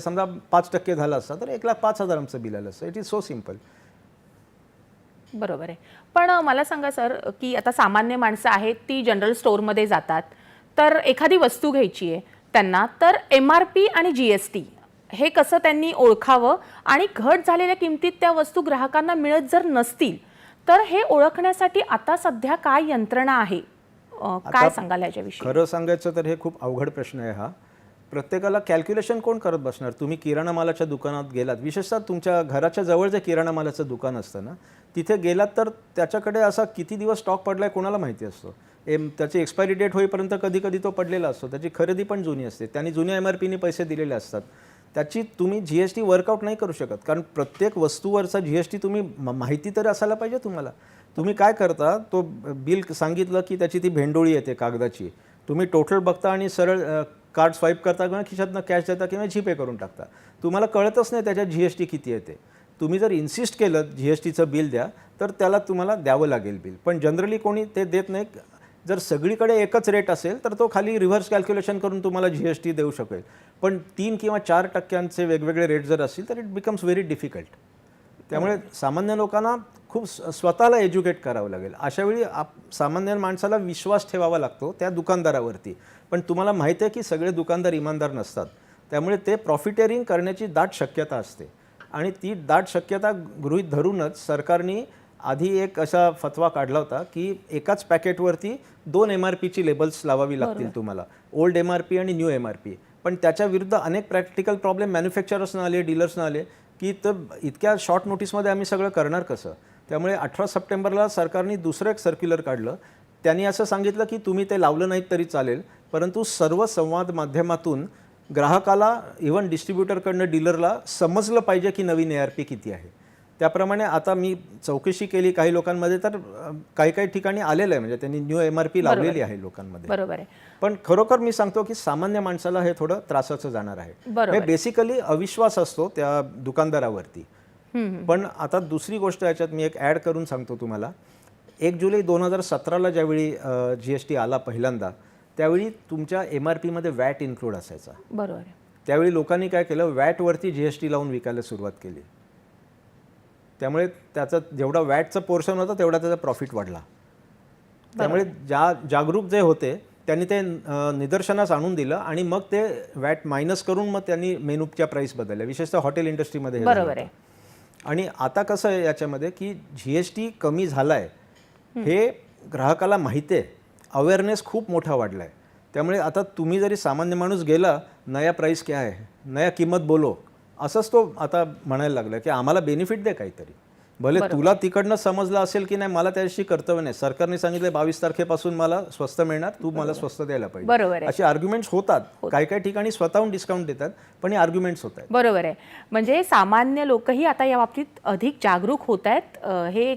समजा पाच टक्के झालं असतं तर एक लाख पाच हजार आमचं बिल आलं असतं. इट इज सो सिंपल बरोबर आहे. पण मला सांगा सर की आता सामान्य माणसं आहेत ती जनरल स्टोअरमध्ये जातात. तर एखादी वस्तू घ्यायची आहे त्यांना तर एम आर पी आणि जी एस टी हे कसं त्यांनी ओळखावं? आणि घट झालेल्या किमतीत त्या वस्तू ग्राहकांना मिळत जर नसतील तर हे ओळखण्यासाठी आता सध्या काय यंत्रणा आहे? अ, काय सांगाल याच्याविषयी? खरं सांगायचं तर हे खूप अवघड प्रश्न आहे हा. प्रत्येकाला कॅल्क्युलेशन कोण करत बसणार? तुम्ही किराणा मालाच्या दुकानात गेलात. विशेषतः तुमच्या घराच्या जवळ जे किराणा मालाचं दुकान असतं ना तिथे गेलात तर त्याच्याकडे असा किती दिवस स्टॉक पडलाय कोणाला माहिती असतो? एम त्याची एक्सपायरी डेट होईपर्यंत कधी कधी तो पडलेला असतो. त्याची खरेदी पण जुनी असते. त्यांनी जुन्या एम आर पीने पैसे दिलेले असतात. त्याची तुम्ही जी एस टी वर्कआउट नाही करू शकत. कारण प्रत्येक वस्तूवरचा जी एस टी तुम्ही म- माहिती तरी असायला पाहिजे तुम्हाला. तुम्ही काय करता? तो बिल सांगितलं की त्याची ती भेंडोळी येते कागदाची. तुम्ही टोटल बघता आणि सरळ कार्ड स्वाईप करता किंवा खिशातनं कॅश देता किंवा जीपे करून टाकता. तुम्हाला कळतच नाही त्याच्यात जी एस टी किती येते तुम्ही जर इन्सिस्ट केलं जी एस टीचं बिल द्या तर त्याला तुम्हाला द्यावं लागेल बिल पण जनरली कोणी ते देत नाही. जर सगळीकडे एकच रेट असेल तर तो खाली रिव्हर्स कॅल्क्युलेशन करून तुम्हाला जी एस टी देऊ शकेल. पण तीन किंवा चार टक्क्यांचे वेगवेगळे रेट जर असतील तर इट बिकम्स व्हेरी डिफिकल्ट त्यामुळे सामान्य लोकांना खूप स्वतःला एज्युकेट करावं लागेल. अशावेळी आप सामान्य माणसाला विश्वास ठेवावा लागतो त्या दुकानदारावरती. पण तुम्हाला माहिती आहे की सगळे दुकानदार इमानदार नसतात. त्यामुळे ते प्रॉफिटेरिंग करण्याची दाट शक्यता असते. आणि ती दाट शक्यता गृहीत धरूनच सरकारने आधी एक असा फतवा काढला होता की एकाच पॅकेटवरती दोन एम आर पीची लेबल्स लावावी लागतील तुम्हाला. ओल्ड एम आर पी आणि न्यू एम आर पी पण त्याच्या विरुद्ध अनेक प्रॅक्टिकल प्रॉब्लेम मॅन्युफॅक्चरर्सना आले डीलर्सना आले. की तर इतक्या शॉर्ट नोटीसमध्ये आम्ही सगळं करणार कसं? त्यामुळे अठरा सप्टेंबरला सरकारने दुसरं एक सर्क्युलर काढलं. त्यांनी असं सांगितलं की तुम्ही ते लावलं नाहीत तरी चालेल परंतु सर्व संवाद माध्यमातून ग्राहकाला इव्हन डिस्ट्रीब्युटरकडनं डीलरला समजलं पाहिजे की नवीन ए आर पी किती आहे. त्याप्रमाणे आता मी चौकशी केली काही लोकांमध्ये तर काही काही ठिकाणी आलेलं आहे. म्हणजे त्यांनी न्यू एम आर पी लावलेली आहे लोकांमध्ये. बरोबर आहे. पण खरोखर मी सांगतो की सामान्य माणसाला हे थोडं त्रासाचं जाणार आहे. बेसिकली अविश्वास असतो त्या दुकानदारावरती. पण आता दुसरी गोष्ट याच्यात मी एक ॲड करून सांगतो तुम्हाला. एक जुलै दोन हजार सतराला ज्यावेळी जी एस टी आला पहिल्यांदा त्यावेळी तुमच्या एम आर पीमध्ये वॅट इन्क्लूड असायचा. बरोबर त्यावेळी लोकांनी काय केलं? वॅटवरती जी एस टी लावून विकायला सुरुवात केली. त्यामुळे त्याचा जेवढा वॅटचं पोर्शन होतं तेवढा त्याचा प्रॉफिट वाढला. त्यामुळे ज्या जागरूक जे होते त्यांनी ते निदर्शनास आणून दिलं आणि मग ते वॅट मायनस करून मग त्यांनी मेनूच्या प्राईस बदलल्या. विशेषतः हॉटेल इंडस्ट्रीमध्ये बरोबर. आहे. आणि आता कसं आहे याच्यामध्ये की जी एस टी कमी झाला आहे हे ग्राहकाला माहिती आहे. अवेअरनेस खूप मोठा वाढला आहे त्यामुळे आता तुम्ही जरी सामान्य माणूस गेला नया प्राईस क्या आहे? नया किंमत बोलो. असंच तो आता म्हणायला लागला की आम्हाला बेनिफिट दे काहीतरी. भले तुला तिकडनं समजलं असेल की नाही मला त्याशी कर्तव्य नाही. सरकारने सांगितलं बावीस तारखेपासून मला स्वस्त मिळणार तू मला स्वस्त द्यायला पाहिजे. बरोबर असे आर्ग्युमेंट्स होतात. काही काही ठिकाणी स्वतःहून डिस्काउंट देतात पण हे आर्ग्युमेंट्स होत आहेत. बरोबर आहे. म्हणजे सामान्य लोकही आता या बाबतीत अधिक जागरूक होत आहेत. हे